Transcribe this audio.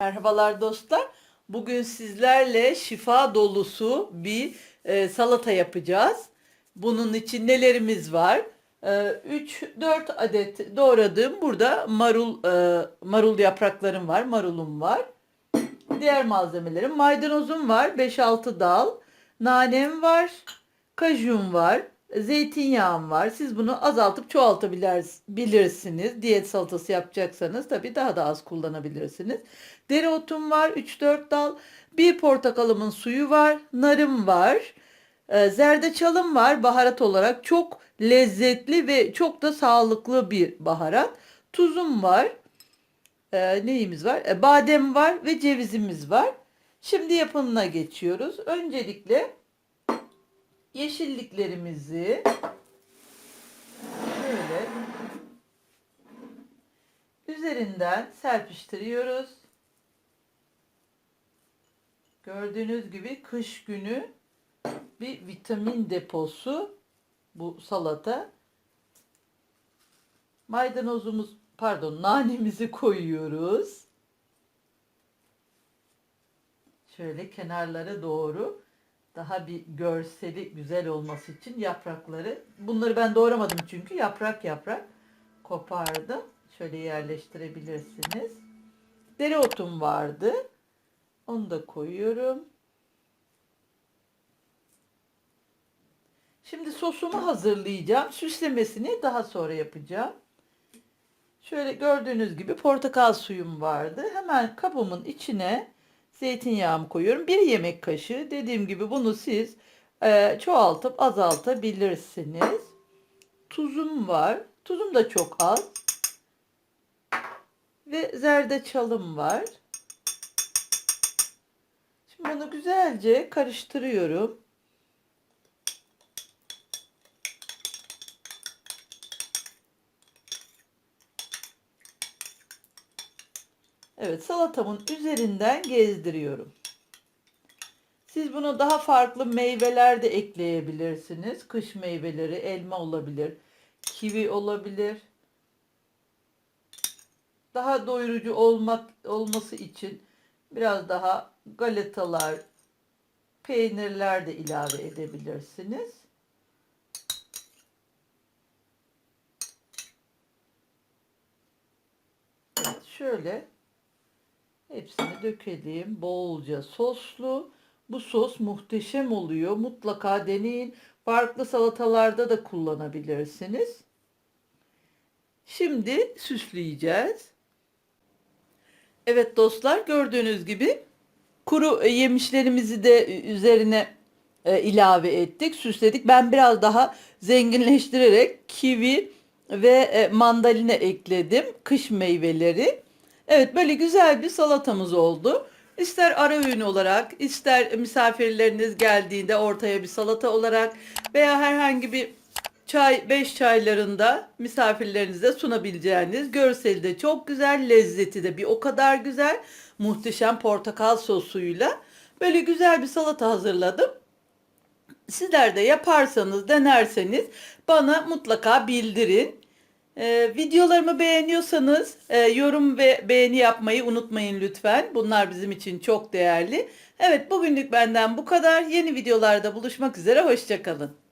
Merhabalar dostlar. Bugün sizlerle şifa dolusu bir e, salata yapacağız. Bunun için nelerimiz var? 3-4 adet doğradığım burada marul e, marul yapraklarım var, marulum var. Diğer malzemelerim maydanozum var, 5-6 dal, nanem var, kajun var, zeytinyağım var. Siz bunu azaltıp çoğaltabilirsiniz. Diyet salatası yapacaksanız tabii daha da az kullanabilirsiniz. Dereotum var 3-4 dal. Bir portakalımın suyu var. Narım var. e, Zerdeçalım var baharat olarak. Çok lezzetli ve çok da sağlıklı bir baharat. Tuzum var. E, neyimiz var? E, badem var ve cevizimiz var. Şimdi yapımına geçiyoruz. Öncelikle yeşilliklerimizi böyle üzerinden serpiştiriyoruz. Gördüğünüz gibi kış günü bir vitamin deposu bu salata. Maydanozumuz pardon nanemizi koyuyoruz. Şöyle kenarlara doğru daha bir görseli güzel olması için yaprakları bunları ben doğramadım çünkü yaprak yaprak kopardım. Şöyle yerleştirebilirsiniz. Dereotum vardı. Onu da koyuyorum. Şimdi sosumu hazırlayacağım. Süslemesini daha sonra yapacağım. Şöyle gördüğünüz gibi portakal suyum vardı. Hemen kabımın içine zeytinyağımı koyuyorum. Bir yemek kaşığı. Dediğim gibi bunu siz e, çoğaltıp azaltabilirsiniz. Tuzum var. Tuzum da çok az. Ve zerdeçalım var. Şimdi bunu güzelce karıştırıyorum. Evet salatamın üzerinden gezdiriyorum. Siz bunu daha farklı meyveler de ekleyebilirsiniz. Kış meyveleri, elma olabilir, kivi olabilir. Daha doyurucu olmak olması için biraz daha galetalar, peynirler de ilave edebilirsiniz. Evet, şöyle hepsini dökelim. Bolca soslu. Bu sos muhteşem oluyor. Mutlaka deneyin. Farklı salatalarda da kullanabilirsiniz. Şimdi süsleyeceğiz. Evet dostlar gördüğünüz gibi kuru e, yemişlerimizi de e, üzerine e, ilave ettik, süsledik. Ben biraz daha zenginleştirerek kivi ve e, mandalina ekledim. Kış meyveleri. Evet böyle güzel bir salatamız oldu. İster ara öğün olarak, ister misafirleriniz geldiğinde ortaya bir salata olarak veya herhangi bir çay, beş çaylarında misafirlerinize sunabileceğiniz görseli de çok güzel, lezzeti de bir o kadar güzel. Muhteşem portakal sosuyla böyle güzel bir salata hazırladım. Sizler de yaparsanız, denerseniz bana mutlaka bildirin. Ee, videolarımı beğeniyorsanız e, yorum ve beğeni yapmayı unutmayın lütfen. Bunlar bizim için çok değerli. Evet bugünlük benden bu kadar. Yeni videolarda buluşmak üzere. Hoşçakalın.